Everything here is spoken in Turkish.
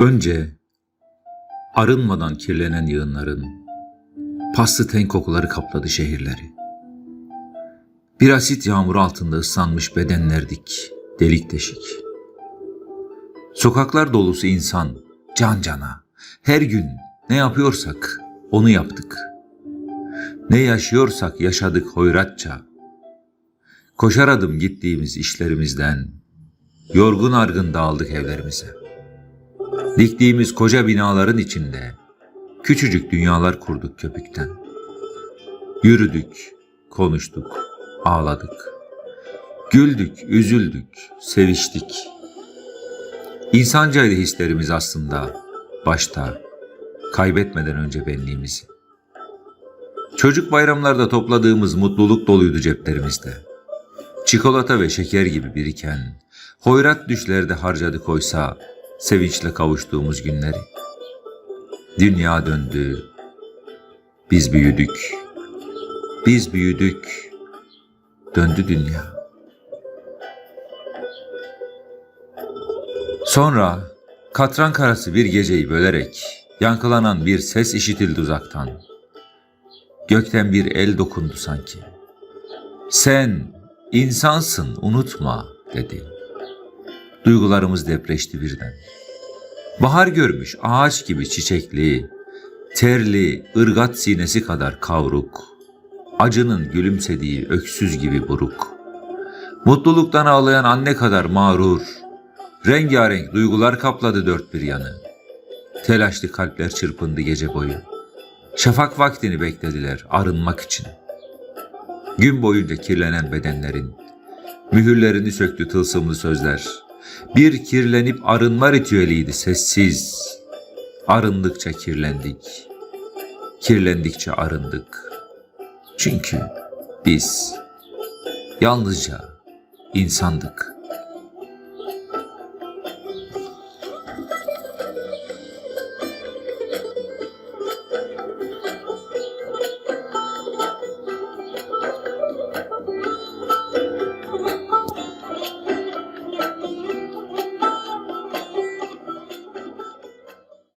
Önce arınmadan kirlenen yığınların paslı ten kokuları kapladı şehirleri. Bir asit yağmuru altında ıslanmış bedenlerdik delik deşik. Sokaklar dolusu insan can cana. Her gün ne yapıyorsak onu yaptık. Ne yaşıyorsak yaşadık hoyratça. Koşar adım gittiğimiz işlerimizden yorgun argın dağıldık evlerimize. Diktiğimiz koca binaların içinde küçücük dünyalar kurduk köpükten. Yürüdük, konuştuk, ağladık. Güldük, üzüldük, seviştik. İnsancaydı hislerimiz aslında başta, kaybetmeden önce benliğimizi. Çocuk bayramlarda topladığımız mutluluk doluydu ceplerimizde. Çikolata ve şeker gibi biriken, hoyrat düşlerde harcadık oysa sevinçle kavuştuğumuz günleri. Dünya döndü, biz büyüdük, biz büyüdük, döndü dünya. Sonra katran karası bir geceyi bölerek yankılanan bir ses işitildi uzaktan. Gökten bir el dokundu sanki. Sen insansın unutma dedi. Duygularımız depreşti birden. Bahar görmüş ağaç gibi çiçekli, terli, ırgat sinesi kadar kavruk, acının gülümsediği öksüz gibi buruk. Mutluluktan ağlayan anne kadar mağrur, rengarenk duygular kapladı dört bir yanı. Telaşlı kalpler çırpındı gece boyu. Şafak vaktini beklediler arınmak için. Gün boyunca kirlenen bedenlerin, mühürlerini söktü tılsımlı sözler. Bir kirlenip arınma ritüeliydi sessiz. Arındıkça kirlendik. Kirlendikçe arındık. Çünkü biz yalnızca insandık.